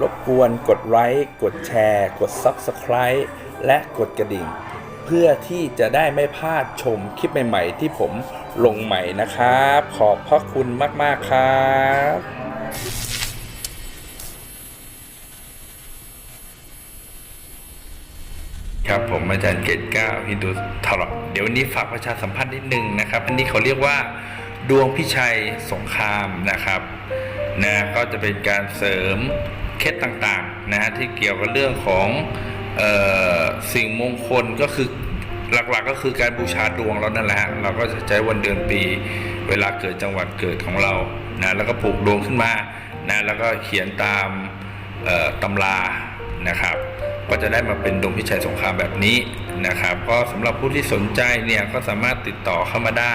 รบกวนกดไลค์กดแชร์ กด Subscribe และกดกระดิ่ง เพื่อที่จะได้ไม่พลาดชมคลิปใหม่ ๆ ที่ผมลงใหม่นะครับ ขอบพระคุณมาก ๆ ครับครับผมอาจารย์เกตเก้าฮินดูทรเดี๋ยววันนี้ฝากประชาสัมพันธ์นิดนึงนะครับ อันนี้เขาเรียกว่าดวงพิชัยสงครามนะครับนะก็จะเป็นการเสริม เคล็ดต่างๆนะฮะที่เกี่ยวกับเรื่องของออสิ่งมงคลก็คือหลักๆก็คือการบูชาดวงเรานั่นแหละเราก็จะใช้วันเดือนปี เวลาเกิดจังหวัดเกิดของเรานะแล้วก็ปลูกดวงขึ้นมานะแล้วก็เขียนตามตำรานะครับ ก็จะได้มาเป็นดวงพิชัยสงครามแบบนี้นะครับ ก็สำหรับผู้ที่สนใจเนี่ยก็สามารถติดต่อเข้ามาได้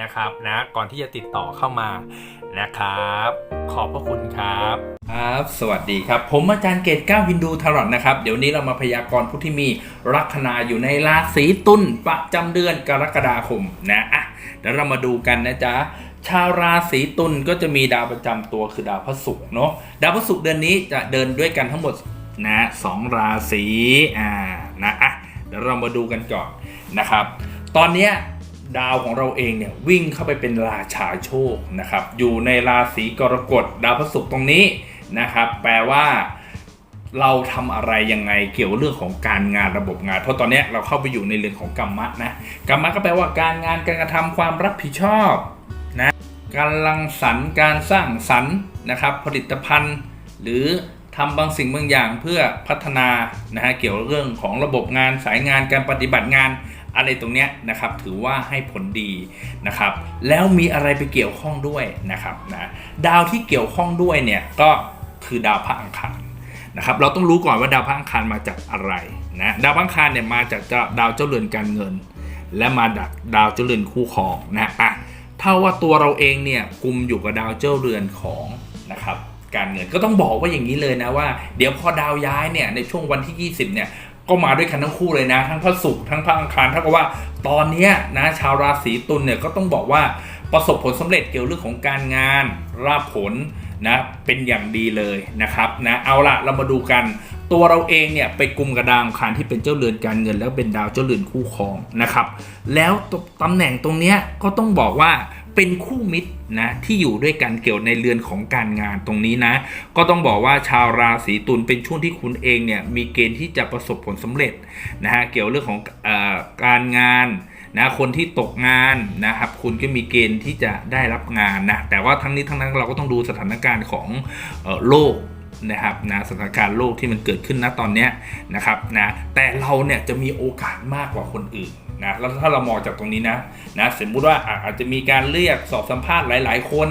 นะครับนะก่อนที่จะติดต่อเข้ามานะครับ ขอบพระคุณครับครับ สวัสดีครับ ผมอาจารย์เกตก้าวฮินดูทารอตนะครับ เดี๋ยวนี้เรามาพยากรณ์ผู้ที่มีลัคนาอยู่ในราศีตุลประจำเดือนกรกฎาคมนะอะเดี๋ยวเรามาดูกันนะจ๊ะชาวราศีตุลก็จะมีดาวประจำตัวคือดาวพระศุกร์เนาะดาวพระศุกร์เดือนนี้จะเดินด้วยกันทั้งหมดนะสองราศีอ่านะอะเดี๋ยวเรามาดูกันก่อนนะครับ ตอนเนี้ย ดาวของเราเองเนี่ยวิ่งเข้าไปเป็นราชาโชคนะครับ อยู่ในราศีกรกฎดาวพฤหัสตรงนี้นะครับ แปลว่าเราทำอะไรยังไงเกี่ยวเรื่องของการงานระบบงาน เพราะตอนนี้เราเข้าไปอยู่ในเรื่องของกรรมะนะกรรมะก็แปลว่าการงานการกระทำความรับผิดชอบนะการลังสรรค์การสร้างสรรค์นะครับ ผลิตภัณฑ์ หรือทำบางสิ่งบางอย่างเพื่อพัฒนานะฮะเกี่ยวเรื่องของระบบงานสายงานการปฏิบัติงาน อะไรตรงเนี้ยนะครับถือว่าให้ผลดีนะครับแล้วมีอะไรไปเกี่ยวข้องด้วยนะครับนะดาวที่เกี่ยวข้องด้วยเนี่ยก็คือดาวพระอังคารนะครับเราต้องรู้ก่อนว่าดาวพระอังคารมาจากอะไรนะดาวพระอังคารเนี่ยมาจากดาวเจ้าเรือนการเงิน และมาจากดาวเจ้าเรือนคู่ครองนะอะถ้าว่าตัวเราเองเนี่ยกลุ่มอยู่กับดาวเจ้าเรือนของนะครับการเงินก็ต้องบอกว่าอย่างนี้เลยนะว่า เดี๋ยวพอดาวย้ายเนี่ยในช่วงวันที่ 20เนี่ย ก็มาด้วยกันทั้งคู่เลยนะ ทั้งพระศุกร์ทั้งพระอังคารเท่ากับว่าตอนนี้นะชาวราศีตุลเนี่ยก็ต้องบอกว่าประสบผลสำเร็จเกี่ยวเรื่องของการงานราบผลนะเป็นอย่างดีเลยนะครับนะเอาละเรามาดูกันตัวเราเองเนี่ยไปกลุ่มกระดาวอังคารที่เป็นเจ้าเรือนการเงิน แล้วเป็นดาวเจ้าเรือนคู่ครองนะครับ แล้วตำแหน่งตรงเนี้ยก็ต้องบอกว่า เป็นคู่มิตรนะที่อยู่ด้วยกันเกี่ยวในเรือนของการงานตรงนี้นะ ก็ต้องบอกว่าชาวราศีตุลเป็นช่วงที่คุณเองเนี่ยมีเกณฑ์ที่จะประสบผลสำเร็จนะฮะเกี่ยวเรื่องของออการงานนะคนที่ตกงานนะครับคุณก็มีเกณฑ์ที่จะได้รับงานนะแต่ว่าทั้งนี้ทั้งนั้นเราก็ต้องดูสถานการณ์ของออโลกนะครับนะสถานการณ์โลกที่มันเกิดขึ้นนะตอนนี้นะครับนะแต่เราเนี่ยจะมีโอกาสมากกว่าคนอื่น นะแล้วถ้าเรามองจากตรงนี้นะนะสมมุติว่าอาจจะมีการเรียกสอบสัมภาษณ์หลาย ๆ คน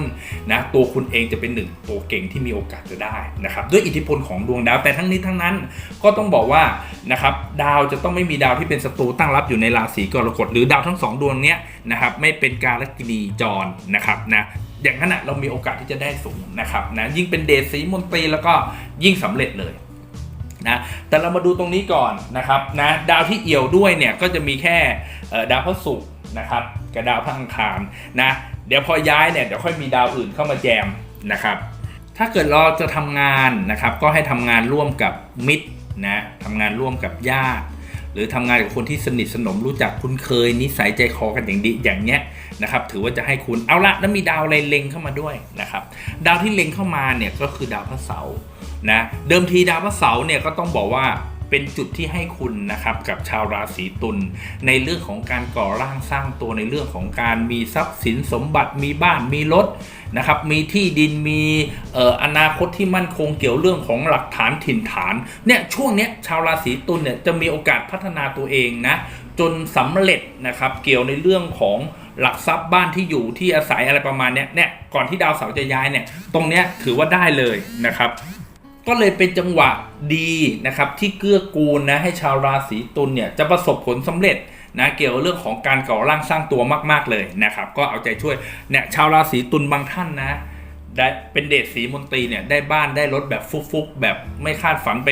นะตัวคุณเองจะเป็นหนึ่งตัวเก่งที่มีโอกาสจะได้นะครับด้วยอิทธิพลของดวงดาวแต่ทั้งนี้ทั้งนั้นก็ต้องบอกว่านะครับดาวจะต้องไม่มีดาวที่เป็นศัตรูตั้งรับอยู่ในราศีกรกฎหรือดาวทั้งสองดวงเนี้ยนะครับไม่เป็นการลกินีจรนะครับนะอย่างนั้นนะเรามีโอกาสที่จะได้สูงนะครับนะยิ่งเป็นเดชสีมนตรีแล้วก็ยิ่งสำเร็จเลย นะแต่เรามาดูตรงนี้ก่อนนะครับนะดาวที่เอี่ยวด้วยเนี่ยก็จะมีแค่ดาวพระศุกร์นะครับกับดาวพระอังคารนะเดี๋ยวพอย้ายเนี่ยเดี๋ยวค่อยมีดาวอื่นเข้ามาแจมนะครับถ้าเกิดเราจะทำงานนะครับก็ให้ทำงานร่วมกับมิตรนะทำงานร่วมกับญาติ หรือทำงานกับคนที่สนิทสนมรู้จักคุ้นเคย นิสัยใจคอกันอย่างดีอย่างเนี้ยนะครับถือว่าจะให้คุณเอาละแล้วมีดาวอะไรเล็งเข้ามาด้วยนะครับดาวที่เล็งเข้ามาเนี่ยก็คือดาวพระเสาร์นะเดิมทีดาวพระเสาร์เนี่ยก็ต้องบอกว่า เป็นจุดที่ให้คุณนะครับกับชาวราศีตุลในเรื่องของการก่อร่างสร้างตัวในเรื่องของการมีทรัพย์สินสมบัติมีบ้านมีรถนะครับมีที่ดินมีอออนาคตที่มั่นคงเกี่ยวเรื่องของหลักฐานถิ่นฐานเนี่ยช่วงเนี้ยชาวราศีตุลเนี่ยจะมีโอกาสพัฒนาตัวเองนะจนสำเร็จนะครับเกี่ยวในเรื่องของหลักทรัพย์บ้านที่อยู่ที่อาศัยอะไรประมาณเนี้ยเนี่ยก่อนที่ดาวเสาร์จะย้ายเนี่ยตรงเนี้ยถือว่าได้เลยนะครับ ก็เลยเป็นจังหวะดีนะครับที่เกื้อกูลนะให้ชาวราศีตุลเนี่ยจะประสบผลสำเร็จนะเกี่ยวกับเรื่องของการก่อร่างสร้างตัวมาก ๆเลยนะครับ ก็เอาใจช่วยเนี่ยชาวราศีตุลบางท่านนะได้เป็นเดชสีมนตรีเนี่ยได้บ้านได้รถแบบฟุกๆแบบไม่คาดฝันไป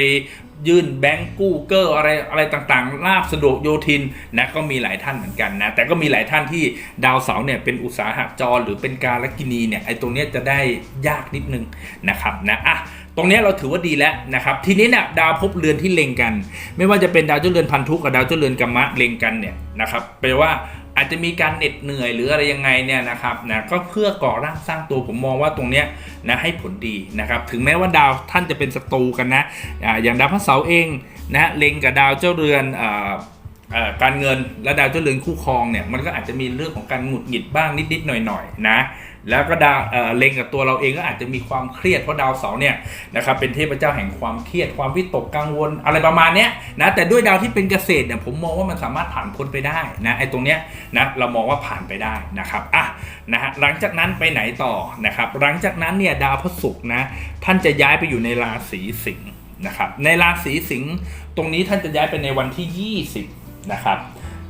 ยื่นแบงก์กู้เกอร์อะไรอะไรต่างๆลาบสะดวกโยทินนะก็มีหลายท่านเหมือนกันนะแต่ก็มีหลายท่านที่ดาวเสาร์เนี่ยเป็นอุตสาหจรหรือเป็นการลกินีเนี่ยไอ้ตรงนี้จะได้ยากนิดนึงนะครับนะอะตรงนี้เราถือว่าดีแล้วนะครับ ทีนี้เนี่ยดาวภพเรือนที่เล็งกัน ไม่ว่าจะเป็นดาวเจ้าเรือนพันธุกับดาวเจ้าเรือนกรรมะเล็งกันเนี่ยนะครับแปลว่า อาจจะมีการเหน็ดเหนื่อยหรืออะไรยังไงเนี่ยนะครับนะก็เพื่อก่อร่างสร้างตัวผมมองว่าตรงเนี้ยนะให้ผลดีนะครับถึงแม้ว่าดาวท่านจะเป็นศัตรูกันนะอย่างดาวพระเสาร์เองนะเล็งกับดาวเจ้าเรือนออการเงินและดาวเจ้าเรือนคู่ครองเนี่ยมันก็อาจจะมีเรื่องของการหงุดหงิดบ้างนิดๆหน่อยๆนะ แล้วก็ดาวเเล็งกับตัวเราเองก็อาจจะมีความเครียดเพราะดาวเสาร์เนี่ยนะครับเป็นเทพเจ้าแห่งความเครียดความวิตกกังวลอะไรประมาณเนี้ยนะแต่ด้วยดาวที่เป็นเกษตรเนี่ยผมมองว่ามันสามารถผ่านพ้นไปได้นะไอ้ตรงเนี้ยนะเรามองว่าผ่านไปได้นะครับอะนะฮะหลังจากนั้นไปไหนต่อนะครับหลังจากนั้นเนี่ยดาวพระศุกร์นะท่านจะย้ายไปอยู่ในราศีสิงห์นะครับในราศีสิงห์ตรงนี้ท่านจะย้ายไปในวันที่ 20นะครับ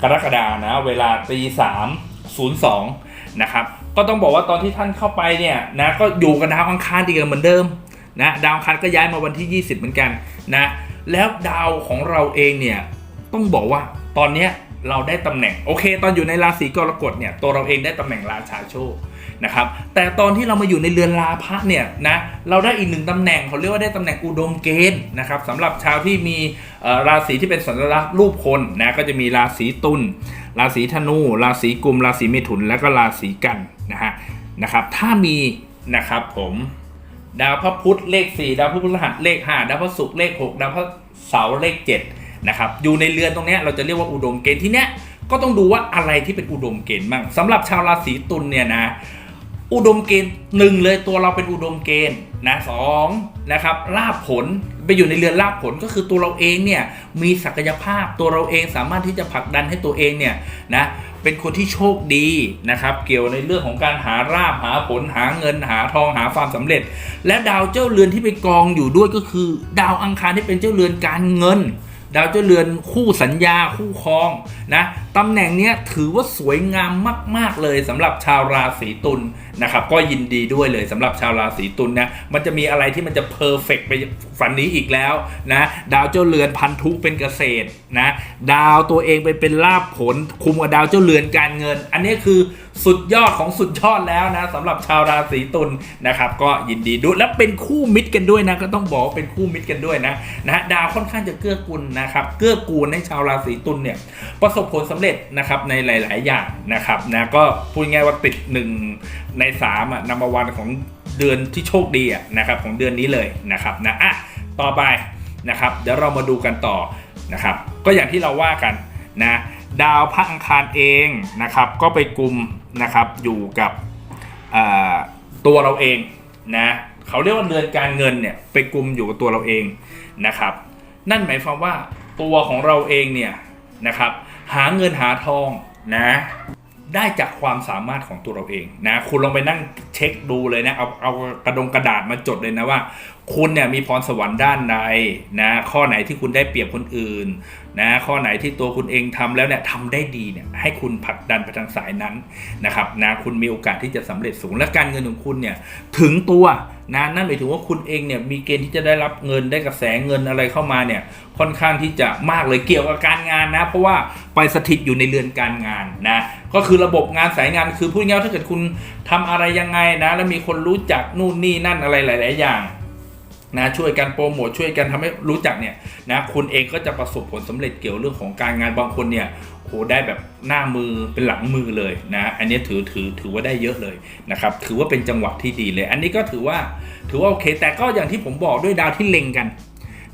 กรกฎานะเวลาตีสามศูนย์สองนะครับ ก็ต้องบอกว่าตอนที่ท่านเข้าไปเนี่ยนะก็อยู่กับดาวอังคารดีกันเหมือนเดิมนะดาวอังคารก็ย้ายมาวันที่ 20 เหมือนกันนะแล้วดาวของเราเองเนี่ยต้องบอกว่าตอนเนี้ยเราได้ตำแหน่งโอเค ตอนอยู่ในราศีกรกฎเนี่ยตัวเราเองได้ตำแหน่งราชาโชคนะครับแต่ตอนที่เรามาอยู่ในเรือนลาภะเนี่ยนะเราได้อีกหนึ่งตำแหน่งเขาเรียกว่าได้ตำแหน่งอุดมเกณฑ์นะครับสำหรับชาวที่มีเอ่อราศีที่เป็นสัญลักษณ์รูปคนนะก็จะมีราศีตุลราศีธนู ราศีกุม ราศีเมถุน แล้วก็ราศีกัน นะฮะนะครับถ้ามีนะครับผมดาวพระพุธเลข 4 ดาวพระพฤหัสเลข 5 ดาวพระศุกร์เลข 6 ดาวพระเสาร์เลข7นะครับอยู่ในเรือนตรงนี้เราจะเรียกว่าอุดมเกณฑ์ที่เนี้ยก็ต้องดูว่าอะไรที่เป็นอุดมเกณฑ์บ้างสำหรับชาวราศีตุลเนี่ยนะอุดมเกณฑ์หนึ่งเลยตัวเราเป็นอุดมเกณฑ์นะสองนะครับลาบผลไปอยู่ในเรือนลาบผลก็คือตัวเราเองเนี่ยมีศักยภาพตัวเราเองสามารถที่จะผลักดันให้ตัวเองเนี่ยนะ เป็นคนที่โชคดีนะครับ เกี่ยวในเรื่องของการหาราบหาผลหาเงินหาทองหาความสำเร็จ และดาวเจ้าเรือนที่ไปกองอยู่ด้วยก็คือ ดาวอังคารที่เป็นเจ้าเรือนการเงิน ดาวเจ้าเรือนคู่สัญญาคู่ครองนะตำแหน่งนี้ถือว่าสวยงามมาก ๆ เลยสำหรับชาวราศีตุลนะครับก็ยินดีด้วยเลยสำหรับชาวราศีตุลนะมันจะมีอะไรที่มันจะเพอร์เฟกไปฝันนี้อีกแล้วนะดาวเจ้าเรือนพันธุเป็นเกษตรนะดาวตัวเองไปเป็นลาภผลคุมกับดาวเจ้าเรือนการเงิน อันนี้คือ สุดยอดของสุดยอดแล้วนะสำหรับชาวราศีตุลนะครับ ก็ยินดีด้วยและเป็นคู่มิตรกันด้วยนะก็ต้องบอกว่าเป็นคู่มิตรกันด้วยนะนะดาวค่อนข้างจะเกื้อกูลนะครับเกื้อกูลให้ชาวราศีตุลเนี่ยประสบผลสำเร็จนะครับในหลาย ๆ อย่างนะครับนะก็พูดง่ายว่าติดหนึ่งในสามอะนัมวันของเดือนที่โชคดีอะนะครับของเดือนนี้เลยนะครับนะอะต่อไปนะครับเดี๋ยวเรามาดูกันต่อนะครับก็อย่างที่เราว่ากันนะ ดาวพระอังคารเองนะครับก็ไปกลุ่มนะครับอยู่กับตัวเราเองนะเขาเรียกว่าเรือนการเงินเนี่ยไปกลุ่มอยู่กับตัวเราเองนะครับ นั่นหมายความว่าตัวของเราเองเนี่ยนะครับหาเงินหาทองนะได้จากความสามารถของตัวเราเองนะคุณลองไปนั่งเช็คดูเลยนะเอาเอากระดงกระดาษมาจดเลยนะว่า คุณเนี่ยมีพรสวรรค์ด้านใดนะข้อไหนที่คุณได้เปรียบคนอื่นนะข้อไหนที่ตัวคุณเองทำแล้วเนี่ยทำได้ดีเนี่ยให้คุณผลักดันไปทางสายนั้นนะครับนะคุณมีโอกาสที่จะสำเร็จสูงและการเงินของคุณเนี่ยถึงตัวนะนั่นหมายถึงว่าคุณเองเนี่ยมีเกณฑ์ที่จะได้รับเงินได้กระแสเงินอะไรเข้ามาเนี่ยค่อนข้างที่จะมากเลยเกี่ยวกับการงานนะ เพราะว่าไปสถิตอยู่ในเรือนการงานนะก็คือระบบงานสายงานคือพูดง่ายๆถ้าเกิดคุณทำอะไรยังไงนะแล้วมีคนรู้จักนู่นนี่นั่นอะไรหลาย ๆ อย่าง นะช่วยกันโปรโมทช่วยกันทำให้รู้จักเนี่ยนะคุณเองก็จะประสบผลสำเร็จเกี่ยวเรื่องของการงานบางคนเนี่ยโหได้แบบหน้ามือเป็นหลังมือเลยนะอันนี้ถือถือถือว่าได้เยอะเลยนะครับถือว่าเป็นจังหวะที่ดีเลย อันนี้ก็ถือว่าถือว่าโอเค แต่ก็อย่างที่ผมบอกด้วยดาวที่เล็งกัน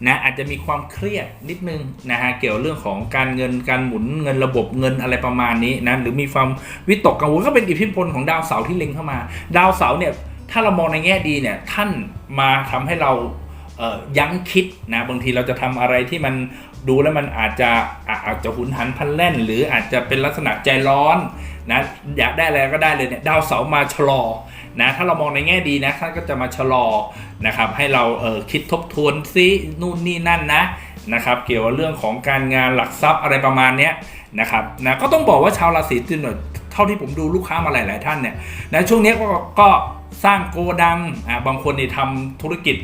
นะอาจจะมีความเครียดนิดนึงนะฮะเกี่ยวเรื่องของการเงินการหมุนเงินระบบเงินอะไรประมาณนี้นะหรือมีความวิตกกังวลก็เป็นอิทธิพลของดาวเสาร์ที่เล็งเข้ามา ดาวเสาร์เนี่ย ถ้าเรามองในแง่ดีเนี่ยท่านมาทำให้เราเยั้งคิดนะบางทีเราจะทำอะไรที่มันดูแล้วมันอาจจะอาจจะหุนหันพลันแล่น หรืออาจจะเป็นลักษณะใจร้อนนะอยากได้อะไรก็ได้เลยเนี่ยดาวเสาร์มาชะลอนะถ้าเรามองในแง่ดีนะท่านก็จะมาชะลอนะครับให้เราเออคิดทบทวนซินู่นนี่นั่นนะนะครับเกี่ยวกับเรื่องของการงานหลักทรัพย์อะไรประมาณนี้นะครับนะก็ต้องบอกว่าชาวราศีตุลเนี่ยเท่าที่ผมดูลูกค้ามาหลาย ๆ ท่านเนี่ยนะช่วงนี้ก็ก็ สร้างโกดังอะบางคนนี่ทำธุรกิจ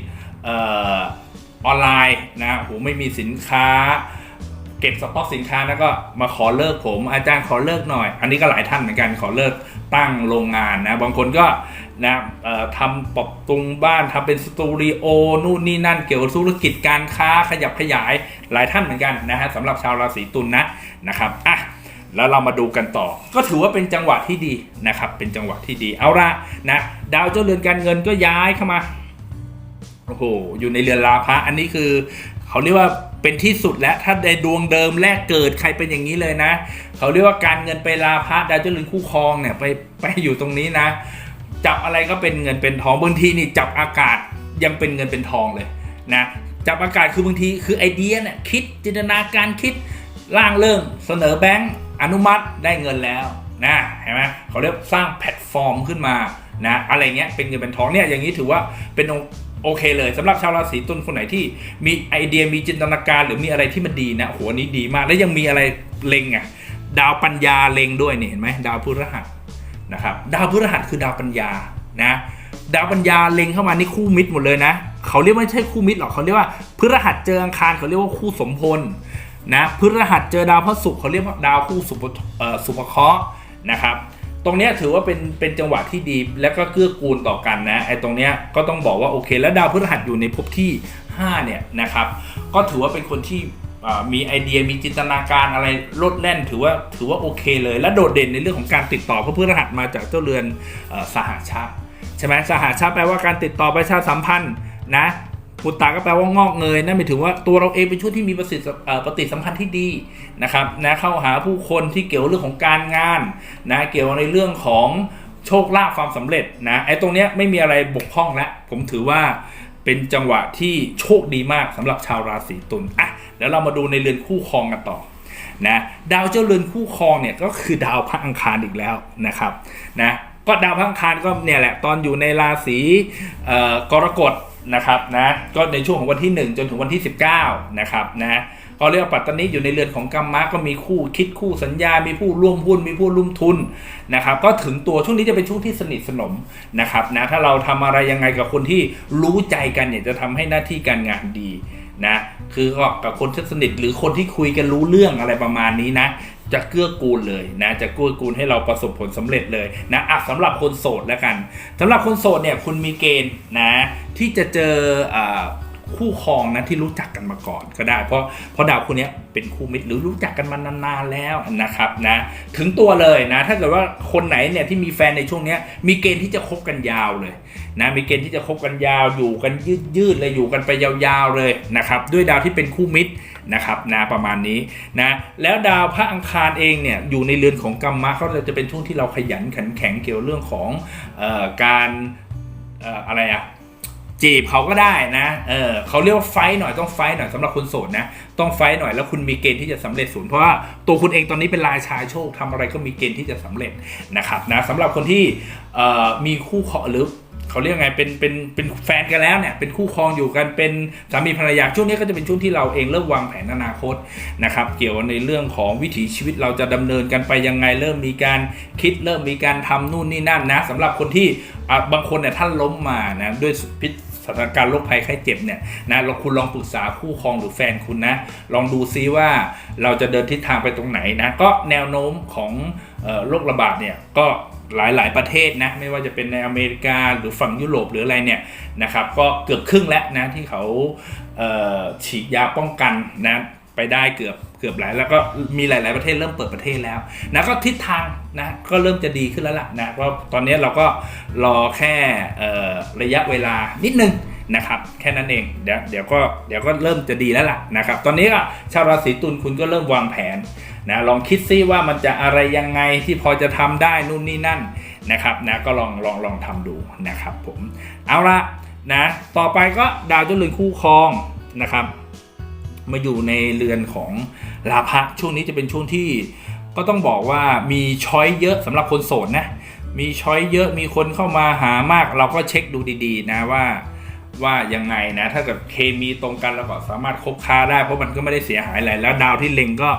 ออนไลน์นะโหไม่มีสินค้า เก็บสต็อกสินค้าแล้วก็มาขอเลิกผม อาจารย์ขอเลิกหน่อย อันนี้ก็หลายท่านเหมือนกันขอเลิกตั้งโรงงานนะ บางคนก็นะทำปรับปรุงบ้านทำเป็นสตูดิโอนู่นนี่นั่นเกี่ยวกับธุรกิจการค้าขยับขยายหลายท่านเหมือนกันนะฮะสำหรับชาวราศีตุลนะนะครับอะแล้วเรามาดูกันต่อ ก็ถือว่าเป็นจังหวะที่ดีนะครับ เป็นจังหวะที่ดีเอาละนะ ดาวเจ้าเรือนการเงินก็ย้ายเข้ามาโอ้โหอยู่ในเรือนลาภะอันนี้คือเขาเรียกว่าเป็นที่สุดแล้วถ้าในดวงเดิมแรกเกิดใครเป็นอย่างนี้เลยนะ เขาเรียกว่าการเงินไปลาภะดาวเจ้าเรือนคู่ครองเนี่ยไปไปอยู่ตรงนี้นะ จับอะไรก็เป็นเงินเป็นทองบางทีนี่จับอากาศยังเป็นเงินเป็นทองเลยนะจับอากาศคือบางทีคือไอเดียเนี่ยคิดจินตนาการคิดร่างเรื่องเสนอแบงก์อนุมัติได้เงินแล้วนะเห็นไหมเขาเรียกสร้างแพลตฟอร์มขึ้นมา นะอะไรเงี้ยเป็นเงินเป็นทองเนี่ยอย่างนี้ถือว่าเป็นโอเคเลยสำหรับชาวราศีตุลคนไหนที่มีไอเดียมีจินตนาการหรือมีอะไรที่มันดีนะโหอันนี้ดีมาก แล้วยังมีอะไรเล็งอะดาวปัญญาเล็งด้วยเนี่เห็นไหมดาวพฤหัสนะครับดาวพฤหัสคือดาวปัญญานะดาวปัญญาเล็งเข้ามานี่คู่มิตรหมดเลยนะเขาเรียกไม่ใช่คู่มิตรหรอกเขาเรียกว่าพฤหัสเจออังคารเขาเรียกว่าคู่สมพลนะพฤหัสเจอดาวพระศุกร์เขาเรียกว่าดาวคู่สุภสุภเคราะห์นะครับ ตรงนี้ถือว่าเป็นเป็นจังหวะที่ดี และก็เกื้อกูลต่อกันนะไอ้ตรงนี้ก็ต้องบอกว่าโอเคแล้วดาวพฤหัสอยู่ในภพที่5เนี่ยนะครับก็ถือว่าเป็นคนที่มีไอเดียมีจินตนาการอะไรลดแล่นถือว่าถือว่าโอเคเลย และโดดเด่นในเรื่องของการติดต่อเพราะพฤหัสมาจากเจ้าเรือนอสหชาติใช่ไหมสหชาติแปลว่าการติดต่อประชาสัมพันธ์นะ ปุตตาก็แปลว่างอกเงยนั่นหมายถึงว่าตัวเราเองเป็นช่วงที่มีประสิทธิปฏิสัมพันธ์ที่ดีนะครับนะเข้าหาผู้คนที่เกี่ยวเรื่องของการงานนะเกี่ยวในเรื่องของโชคลาภความสำเร็จนะไอ้ตรงเนี้ยไม่มีอะไรบกพร่องแล้วผมถือว่าเป็นจังหวะที่โชคดีมากสำหรับชาวราศีตุลอะเดี๋ยวเรามาดูในเรือนคู่ครองกันต่อนะดาวเจ้าเรือนคู่ครองเนี่ยก็คือดาวพระอังคารอีกแล้วนะครับนะก็ดาวพระอังคารก็เนี่ยแหละตอนอยู่ในราศีกรกฎ นะครับนะก็ในช่วงของวันที่ 1 จนถึงวันที่ 19นะครับนะก็เรียกว่าปัตตานีอยู่ในเรือนของกรรมมะก็มีคู่คิดคู่สัญญา มีผู้ร่วมหุ้น มีผู้ร่วมทุนนะครับก็ถึงตัวช่วงนี้จะเป็นช่วงที่สนิทสนมนะครับนะถ้าเราทำอะไรยังไงกับคนที่รู้ใจกันเนี่ยจะทำให้หน้าที่การงานดีนะคือก็กับคนที่สนิทหรือคนที่คุยกันรู้เรื่องอะไรประมาณนี้นะ จะเกื้อกูลเลยนะจะเกื้อกูลให้เราประสบผลสำเร็จเลยนะอะสำหรับคนโสดแล้วกันสำหรับคนโสดเนี่ยคุณมีเกณฑ์นะที่จะเจออ่า คู่ครองนะที่รู้จักกันมาก่อนก็ได้ เพราะเพราะดาวคู่นี้เป็นคู่มิตรหรือรู้จักกันมานานๆแล้วนะครับนะถึงตัวเลยนะถ้าเกิดว่าคนไหนเนี่ยที่มีแฟนในช่วงนี้มีเกณฑ์ที่จะคบกันยาวเลยนะมีเกณฑ์ที่จะคบกันยาวอยู่กันยืดๆเลยอยู่กันไปยาวๆเลยนะครับด้วยดาวที่เป็นคู่มิตรนะครับนะประมาณนี้นะแล้วดาวพระอังคารเองเนี่ยอยู่ในเรือนของกรรมะเขาจะเป็นช่วงที่เราขยันขันแข็งเกี่ยวเรื่องของออการออะไรอะ จีบเขาก็ได้นะ เออเขาเรียกว่าไฟท์หน่อยต้องไฟท์หน่อยสำหรับคนโสดนะ ต้องไฟท์หน่อยแล้วคุณมีเกณฑ์ที่จะสำเร็จสูงเพราะว่าตัวคุณเองตอนนี้เป็นราชาโชคทำอะไรก็มีเกณฑ์ที่จะสำเร็จนะครับนะสำหรับคนที่เอ่อมีคู่เครองหรือเขาเรียกไงเป็นเป็นเป็นแฟนกันแล้วเนี่ยเป็นคู่ครองอยู่กันเป็นสามีภรรยาช่วงนี้ก็จะเป็นช่วงที่เราเองเริ่มวางแผนอนาคตนะครับเกี่ยวในเรื่องของวิถีชีวิตเราจะดำเนินกันไปยังไงเริ่มมีการคิดเริ่มมีการทำนู่นนี่นั่นนะสำหรับคนที่บางคนเนี่ยท่านล้มมานะด้วยพิษ ถานการณ์โรคภัยไข้เจ็บเนี่ยนะเราคุณลองปรึกษาคู่ครองหรือแฟนคุณนะ ลองดูซิว่าเราจะเดินทิศทางไปตรงไหนนะ ก็แนวโน้มของโรคระบาดเนี่ยก็หลายหลายประเทศนะไม่ว่าจะเป็นในอเมริกาหรือฝั่งยุโรปหรืออะไรเนี่ยนะครับก็เกือบครึ่งแล้วนะที่เขาเฉีดยาป้องกันนะ ไปได้เกือบเกือบหลายแล้วก็มีหลาย ๆ ประเทศเริ่มเปิดประเทศแล้วนะก็ทิศทางนะก็เริ่มจะดีขึ้นแล้วล่ะนะเพราะตอนนี้เราก็รอแค่ระยะเวลานิดนึงนะครับแค่นั้นเองเดี๋ยวเดี๋ยวก็เดี๋ยวก็เริ่มจะดีแล้วล่ะนะครับตอนนี้ก็ชาวราศีตุลคุณก็เริ่มวางแผนนะลองคิดซิว่ามันจะอะไรยังไงที่พอจะทำได้นู่นนี่นั่นนะครับนะก็ลองลองลองทำดูนะครับผมเอาละนะต่อไปก็ดาวเจ้าเรือนคู่ครองนะครับ มาอยู่ในเรือนของลาภะช่วงนี้จะเป็นช่วงที่ก็ต้องบอกว่ามีช้อยเยอะสำหรับคนโสดนะ มีช้อยเยอะมีคนเข้ามาหามาก เราก็เช็คดูดีๆ นะว่าว่ายังไงนะ ถ้าเกิดเคมีตรงกันเราก็สามารถคบค้าได้เพราะมันก็ไม่ได้เสียหายอะไรแล้วดาวที่เล็งก็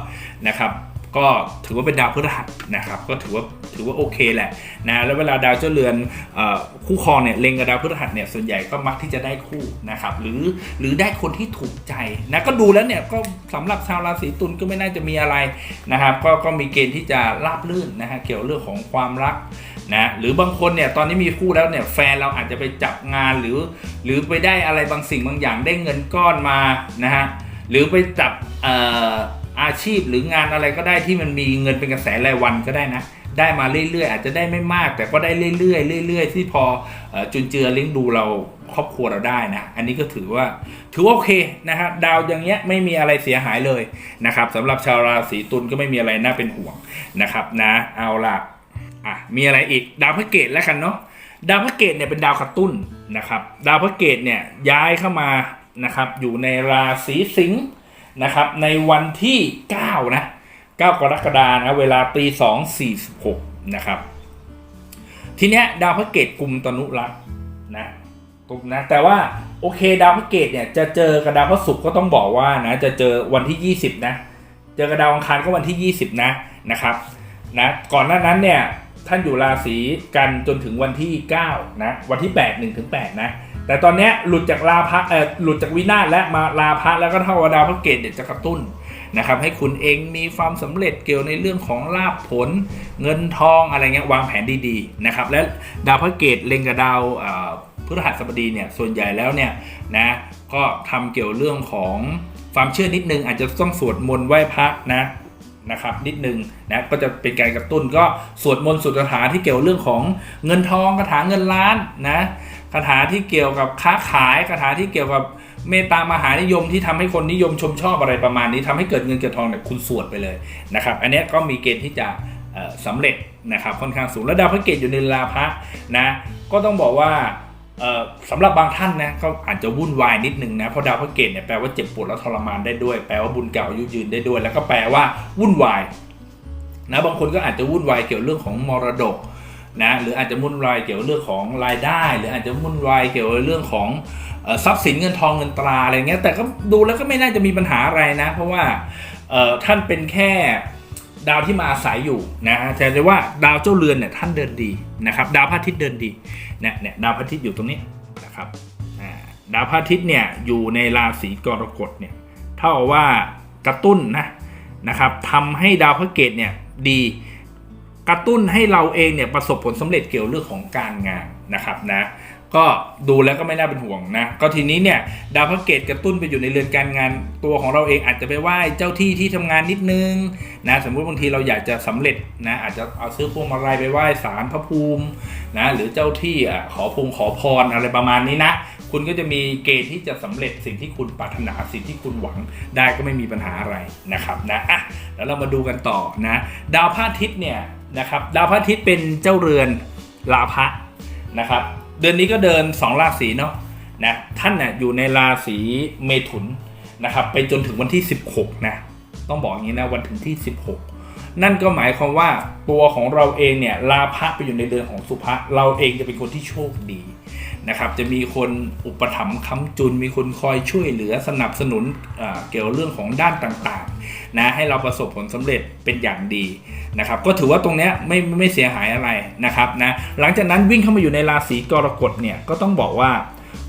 นะครับ ก็ถือว่าเป็นดาวพฤหัสนะครับก็ถือว่าถือว่าโอเคแหละนะแล้วเวลาดาวเจ้าเรือนอคู่ครองเนี่ยเล็งกับดาวพฤหัสเนี่ยส่วนใหญ่ก็มักที่จะได้คู่นะครับหรือหรือได้คนที่ถูกใจนะก็ดูแล้วเนี่ยก็สำหรับชาวราศีตุลก็ไม่น่าจะมีอะไรนะครับก็ก็มีเกณฑ์ที่จะราบลื่นนะฮะเกี่ยวเรื่องของความรักนะหรือบางคนเนี่ยตอนนี้มีคู่แล้วเนี่ยแฟนเราอาจจะไปจับงานหรือ หรือไปได้อะไรบางสิ่งบางอย่างได้เงินก้อนมานะฮะหรือไปจับเอ่อ อาชีพหรืองานอะไรก็ได้ที่มันมีเงินเป็นกระแสรายวันก็ได้นะ ได้มาเรื่อยๆ อาจจะได้ไม่มาก แต่ก็ได้เรื่อยๆเรื่อยๆ ที่พอจุนเจือเลี้ยงดูเราครอบครัวเราได้นะ อันนี้ก็ถือว่าถือว่าโอเคนะฮะดาวอย่างเงี้ยไม่มีอะไรเสียหายเลยนะครับสำหรับชาวราศีตุลก็ไม่มีอะไรน่าเป็นห่วงนะครับนะเอาล่ะอะมีอะไรอีกดาวพระเกตแล้วกันเนาะดาวพระเกตเนี่ยเป็นดาวกระตุ้นนะครับ ดาวพระเกตเนี่ยย้ายเข้ามานะครับอยู่ในราศีสิงห์ นะครับในวันที่ 9 นะ 9 กรกฎานะเวลาตี2 46 นะครับ ทีเนี้ยดาวพระเกตกลุ่มตนุรักษ์นะกลุ่มนะแต่ว่าโอเคดาวพระเกตเนี่ยจะเจอกับดาวพระศุกร์ก็ต้องบอกว่านะจะเจอวันที่ 20 นะ เจอกับดาวอังคารก็วันที่ 20 นะนะครับนะก่อนหน้านั้นเนี่ยท่านอยู่ราศีกันจนถึงวันที่ 9 นะ วันที่ 8 1ถึง8นะ แต่ตอนนี้หลุดจากลาภะเออหลุดจากวินาศและมาลาภะแล้วก็เท่าดาวพระเกตเดี๋ยวจะกระตุ้นนะครับ ให้คุณเองมีความสำเร็จเกี่ยวในเรื่องของลาภผลเงินทองอะไรเงี้ยวางแผนดีๆนะครับ และดาวพระเกตเล็งกับดาวพฤหัสบดีเนี่ยส่วนใหญ่แล้วเนี่ยนะก็ทำเกี่ยวเรื่องของความเชื่อนิดนึงอาจจะต้องสวดมนต์ไหว้พระนะ นะครับนิดนึงนะก็จะเป็นการกระตุ้นก็สวดมนต์สุตคาถาที่เกี่ยวเรื่องของเงินทองคาถาเงินล้านนะคาถาที่เกี่ยวกับค้าขายคาถาที่เกี่ยวกับเมตตามหานิยมที่ทำให้คนนิยมชมชอบอะไรประมาณนี้ทำให้เกิดเงินเกิดทองเนี่ยคุณสวดไปเลยนะครับ อันนี้ก็มีเกณฑ์ที่จะเอ่อสำเร็จนะครับค่อนข้างสูงแล้วดาวพระเกตอยู่ในลาภะนะก็ต้องบอกว่า สำหรับบางท่านนะก็อาจจะวุ่นวายนิดนึงนะเพราะดาวพระเกตเนี่ยแปลว่าเจ็บปวดและทรมานได้ด้วย แปลว่าบุญเก่าอายุยืนได้ด้วย แล้วก็แปลว่าวุ่นวายนะบางคนก็อาจจะวุ่นวายเกี่ยวเรื่องของมรดกนะหรืออาจจะวุ่นวายเกี่ยวเรื่องของรายได้ หรืออาจจะวุ่นวายเกี่ยวกับเรื่องของทรัพย์สินเงินทองเงินตราอะไรเงี้ยแต่ก็ดูแล้วก็ไม่น่าจะมีปัญหาอะไรนะ เพราะว่าท่านเป็นแค่ดาวที่มาอาศัยอยู่นะฮะแต่จะว่าดาวเจ้าเรือนเนี่ยท่านเดินดีนะครับดาวพระอาทิตย์เดินดี เนี่ยเนี่ยดาวพระอาทิตย์อยู่ตรงนี้นะครับอ่าดาวพระอาทิตย์เนี่ยอยู่ในราศีกรกฎเนี่ยเท่ากับว่ากระตุ้นนะนะครับทำให้ดาวพระเกตเนี่ยดีกระตุ้นให้เราเองเนี่ยประสบผลสำเร็จเกี่ยวเรื่องของการงานนะครับนะ ก็ดูแล้วก็ไม่น่าเป็นห่วงนะ ก็ทีนี้เนี่ยดาวพระเกตกระตุ้นไปอยู่ในเรือนการงานตัวของเราเองอาจจะไปไหว้เจ้าที่ที่ทำงานนิดนึงนะสมมุติบางทีเราอยากจะสำเร็จนะอาจจะเอาซื้อพวงมาลัยไปไหว้ศาลพระภูมินะหรือเจ้าที่อะขอพงขอพรอะไรประมาณนี้นะ คุณก็จะมีเกณฑ์ที่จะสำเร็จสิ่งที่คุณปรารถนาสิ่งที่คุณหวังได้ก็ไม่มีปัญหาอะไรนะครับนะอะแล้วเรามาดูกันต่อนะดาวพระอาทิตย์เนี่ยนะครับดาวพระอาทิตย์เป็นเจ้าเรือนลาภะนะครับ เดือนนี้ก็เดิน 2 ราศีเนาะนะท่านน่ยอยู่ในราศีเมถุนนะครับไปจนถึงวันที่ 16นะต้องบอกอย่างนี้นะวันถึงที่ 16 นั่นก็หมายความว่าตัวของเราเองเนี่ยลาภะไปอยู่ในเดือนของสุภะเราเองจะเป็นคนที่โชคดี นะครับ จะมีคนอุปถัมภ์ค้ำจุน มีคนคอยช่วยเหลือสนับสนุนเเกี่ยวเรื่องของด้านต่างๆนะให้เราประสบผลสำเร็จเป็นอย่างดีนะครับ ก็ถือว่าตรงนี้ไม่ไม่เสียหายอะไรนะครับนะหลังจากนั้นวิ่งเข้ามาอยู่ในราศีกรกฎเนี่ยก็ต้องบอกว่า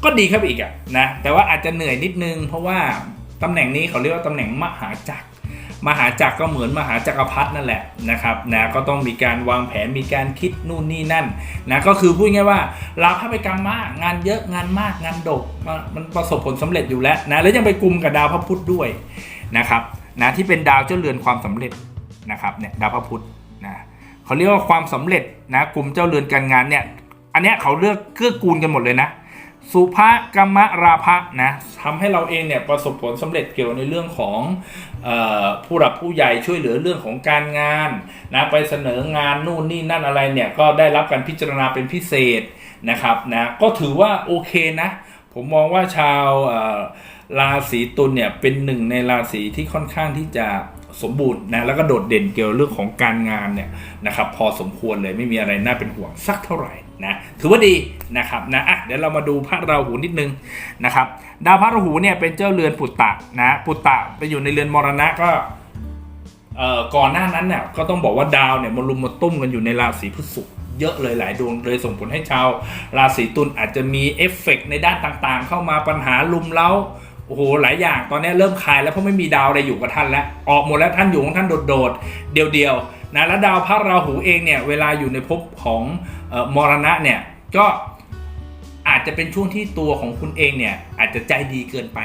ก็ดีครับอีกอะนะแต่ว่าอาจจะเหนื่อยนิดนึง เพราะว่าตำแหน่งนี้เขาเรียกว่าตำแหน่งมหาจักร มหาจักรก็เหมือนมหาจักรพรรดินั่นแหละนะครับนะก็ต้องมีการวางแผนมีการคิดนู่นนี่นั่นนะก็คือพูดง่ายว่าลาภไปกรรมมาก งานเยอะงานมากงานดกมันประสบผลสำเร็จอยู่แล้วนะแล้วยังไปกลุ่มกับดาวพระพุธด้วยนะครับนะที่เป็นดาวเจ้าเรือนความสำเร็จนะครับเนี่ยดาวพระพุธนะเขาเรียกว่าความสำเร็จนะกลุ่มเจ้าเรือนการงานเนี่ยอันเนี้ยเขาเลือกเกื้อกูลกันหมดเลยนะ สุภกรรมราภะนะทำให้เราเองเนี่ยประสบผลสำเร็จเกี่ยวในเรื่องของออผู้หลักผู้ใหญ่ช่วยเหลือเรื่องของการงานนะไปเสนองานนู่นนี่นั่นอะไรเนี่ยก็ได้รับการพิจารณาเป็นพิเศษนะครับนะก็ถือว่าโอเคนะ ผมมองว่าชาวราศีตุลเนี่ยเป็นหนึ่งในราศีที่ค่อนข้างที่จะสมบูรณ์นะแล้วก็โดดเด่นเกี่ยวเรื่องของการงานเนี่ยนะครับพอสมควรเลยไม่มีอะไรน่าเป็นห่วงสักเท่าไหร่ นะถือว่าดีนะครับนะอะเดี๋ยวเรามาดูพระราหูนิดนึงนะครับดาวพระราหูเนี่ยเป็นเจ้าเรือนปุตตะนะปุตตะไปอยู่ในเรือนมรณะก็เอ่อก่อนหน้านั้นเนี่ยก็ต้องบอกว่าดาวเนี่ยมารุมมาตุ้มกันอยู่ในราศีพฤษภเยอะเลยหลายดวงเลยส่งผลให้ชาว ราศีตุลอาจจะมีเอฟเฟกต์ในด้านต่างๆ เข้ามาปัญหาลุมเล้าโอ้โหหลายอย่างตอนนี้เริ่มคลายแล้วเพราะไม่มีดาวอะไรอยู่กับท่านแล้ว ออกหมดแล้วท่านอยู่ของท่านโดดๆเดียวๆนะแล้วดาวพระราหูเองเนี่ยเวลาอยู่ในภพของ มรณะเนี่ยก็อาจจะเป็นช่วงที่ตัวของคุณเองเนี่ยอาจจะใจดีเกินไป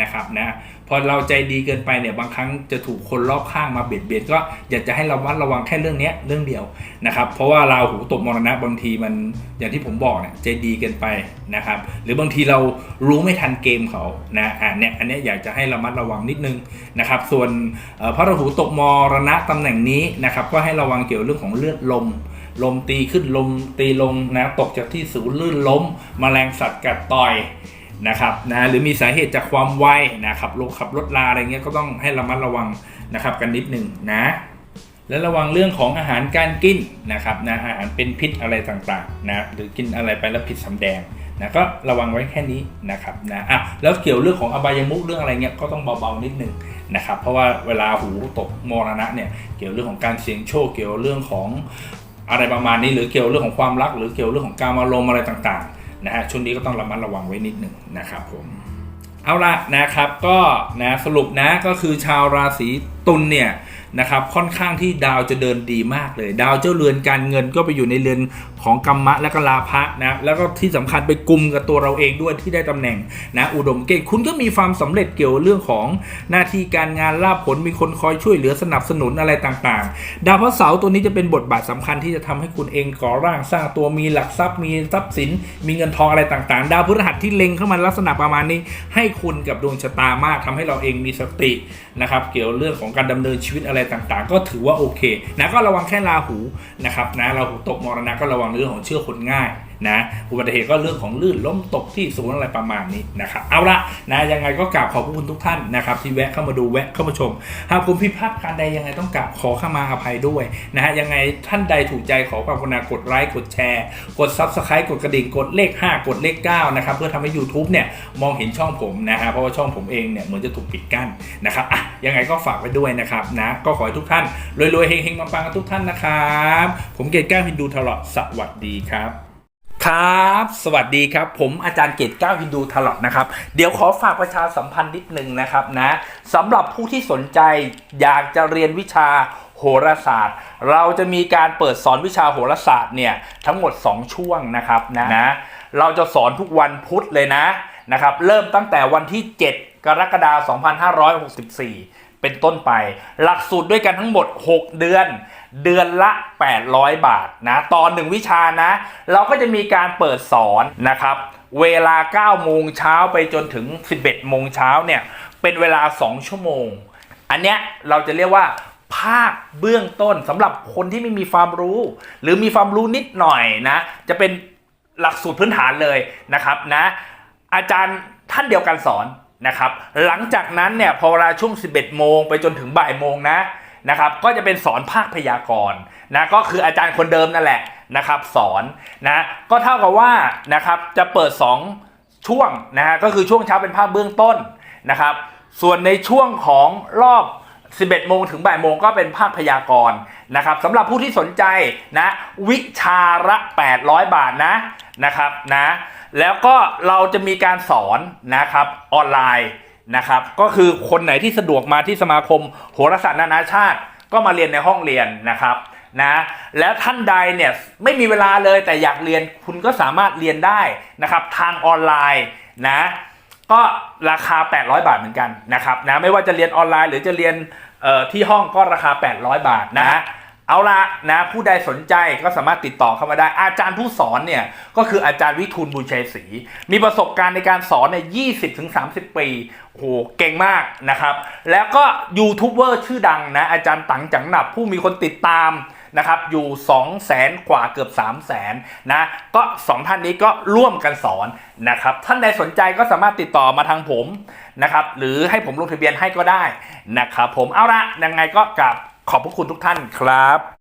นะครับนะพอเราใจดีเกินไปเนี่ยบางครั้งจะถูกคนรอบข้างมาเบียดเบียนก็อยากจะให้เระวัดระวังแค่เรื่องนี้เรื่องเดียวนะครับ เพราะว่าเราหูตกมรณะบางทีมันอย่างที่ผมบอกเนี่ยใจดีเกินไปนะครับ หรือบางทีเรารู้ไม่ทันเกมเขานะอ่าเนี่ยอันเนี้ยอยากจะให้ระมัดระวังนิดนึงนะครับ ส่วนเอ่อพระราหูตกมรณะตำแหน่งนี้นะครับก็ให้ระวังเกี่ยวเรื่องของเลือดลม ลมตีขึ้นลมตีลงนะตกจากที่สูงลื่นล้มมแมลงสัตว์กัดต่อยนะครับนะหรือมีสาเหตุจากความไวนะครับลงขับรถลาอะไรเงี้ยก็ต้องให้ระมัดระวังนะครับกันนิดหนึ่งนะและระวังเรื่องของอาหารการกินนะครับนะอาหารเป็นพิษอะไรต่างๆนะหรือกินอะไรไปแล้วผิดสำแดงนะก็ระวังไว้แค่นี้นะครับนะอะแล้วเกี่ยวเรื่องของอบายมุขเรื่องอะไรเงี้ยก็ต้องเบาๆนิดนึงนะครับเพราะว่าเวลาหูตกมรณะเนี่ยเกี่ยวเรื่องของการเสี่ยงโชคเกี่ยวเรื่องของ อะไรประมาณนี้หรือเกี่ยวเรื่องของความรัก หรือเกี่ยวเรื่องของการอารมณ์อะไรต่างๆนะฮะช่วงนี้ก็ต้องระมัดระวังไว้นิดหนึ่งนะครับผมเอาละนะครับก็นะสรุปนะก็คือชาวราศีตุลเนี่ย นะครับค่อนข้างที่ดาวจะเดินดีมากเลย ดาวเจ้าเรือนการเงินก็ไปอยู่ในเรือนของกรรมะและก็ลาภะนะแล้วก็ที่สำคัญไปกลุ่มกับตัวเราเองด้วยที่ได้ตำแหน่งนะอุดมเก่งคุณก็มีความสำเร็จเกี่ยวเรื่องของหน้าที่การงานลาภผลมีคนคอยช่วยเหลือสนับสนุนอะไรต่างๆ ดาวพระเสาร์ตัวนี้จะเป็นบทบาทสำคัญที่จะทำให้คุณเองก่อร่างสร้างตัวมีหลักทรัพย์มีทรัพย์สิน มีเงินทองอะไรต่างๆ ดาวพฤหัสที่เล็งเข้ามาลักษณะประมาณนี้ ให้คุณกับดวงชะตามากทำให้เราเองมีสตินะครับเกี่ยวเรื่องของการดำเนินชีวิตอะไรต่างๆ ก็ถือว่าโอเคนะก็ระวังแค่ราหูนะครับนะราหูตกมรณะก็ระวังเรื่องของเชื่อคนง่าย นะอุบัติเหตุก็เรื่องของลื่นล้มตกที่สูงอะไรประมาณนี้นะครับเอาละนะยังไงก็กราบขอบพระคุณทุกท่านนะครับที่แวะเข้ามาดูแวะเข้ามาชม หากผมผิดพลาดการใดยังไงต้องกราบขอเข้ามาอภัยด้วยนะฮะยังไงท่านใดถูกใจขอความกรุณากดไลค์กดแชร์ กด Subscribe กดกระดิ่งกดเลข 5 กดเลข9นะครับเพื่อทำให้ YouTube เนี่ยมองเห็นช่องผมนะฮะเพราะว่าช่องผมเองเนี่ยเหมือนจะถูกปิดกั้นนะครับอะยังไงก็ฝากไว้ด้วยนะครับนะก็ขอให้ทุกท่านรวยๆเฮงๆปังๆกันทุกท่านนะครับ ผมเกตแก้วฮินดูทลอดสวัสดีครับ ครับ สวัสดีครับ ผมอาจารย์เกตก้าวฮินดูทลอดนะครับ เดี๋ยวขอฝากประชาสัมพันธ์นิดนึงนะครับนะสำหรับผู้ที่สนใจอยากจะเรียนวิชาโหราศาสตร์ เราจะมีการเปิดสอนวิชาโหราศาสตร์เนี่ยทั้งหมด 2 ช่วงนะครับนะนะเราจะสอนทุกวันพุธเลยนะนะครับ เริ่มตั้งแต่วันที่ 7 กรกฎาคม 2564 เป็นต้นไป หลักสูตรด้วยกันทั้งหมด 6 เดือน เดือนละ 800 บาทนะตอนหนึ่งวิชานะ เราก็จะมีการเปิดสอนนะครับ เวลา 9 โมงเช้าไปจนถึง 11 โมงเช้าเนี่ย เป็นเวลา 2 ชั่วโมง อันเนี้ยเราจะเรียกว่าภาคเบื้องต้นสำหรับคนที่ไม่มีความรู้ หรือมีความรู้นิดหน่อยนะ จะเป็นหลักสูตรพื้นฐานเลยนะครับนะ อาจารย์ท่านเดียวกันสอนนะครับ หลังจากนั้นเนี่ยพอเวลาช่วง 11 โมงไปจนถึงบ่ายโมงนะ นะครับก็จะเป็นสอนภาคพยากรณ์นะก็คืออาจารย์คนเดิมนั่นแหละนะครับสอนนะก็เท่ากับว่านะครับจะเปิด 2 ช่วงนะฮะก็คือช่วงเช้าเป็นภาคเบื้องต้นนะครับส่วนในช่วงของรอบ 11 โมงถึงบ่ายโมงก็เป็นภาคพยากรณ์นะครับสำหรับผู้ที่สนใจนะวิชาละ 800 บาทนะนะครับนะแล้วก็เราจะมีการสอนนะครับออนไลน์ นะครับ ก็คือคนไหนที่สะดวกมาที่สมาคมโหราศาสตร์นานาชาติ ก็มาเรียนในห้องเรียนนะครับนะแล้วท่านใดเนี่ยไม่มีเวลาเลยแต่อยากเรียนคุณก็สามารถเรียนได้นะครับทางออนไลน์นะก็ราคา 800 บาทเหมือนกันนะครับนะไม่ว่าจะเรียนออนไลน์หรือจะเรียนที่ห้องก็ราคา 800 บาทนะ เอาละนะผู้ใดสนใจก็สามารถติดต่อเข้ามาได้ อาจารย์ผู้สอนเนี่ยก็คืออาจารย์วิทูลบุญชัยศรีมีประสบการณ์ในการสอนในย20-30ปีโอ้โหเก่งมากนะครับ แล้วก็ยูทูบเบอร์ชื่อดังนะอาจารย์ตังจังหนับผู้มีคนติดตามนะครับอยู่ 2 0 0แสนกว่าเกือบ3 0 0แสนนะก็ 2 ท่านนี้ก็ร่วมกันสอนนะครับท่านใดสนใจก็สามารถติดต่อมาทางผมนะครับหรือให้ผมลงทะเบียนให้ก็ได้นะครับผมเอาละยังไงก็กลับ ขอบพระคุณทุกท่านครับ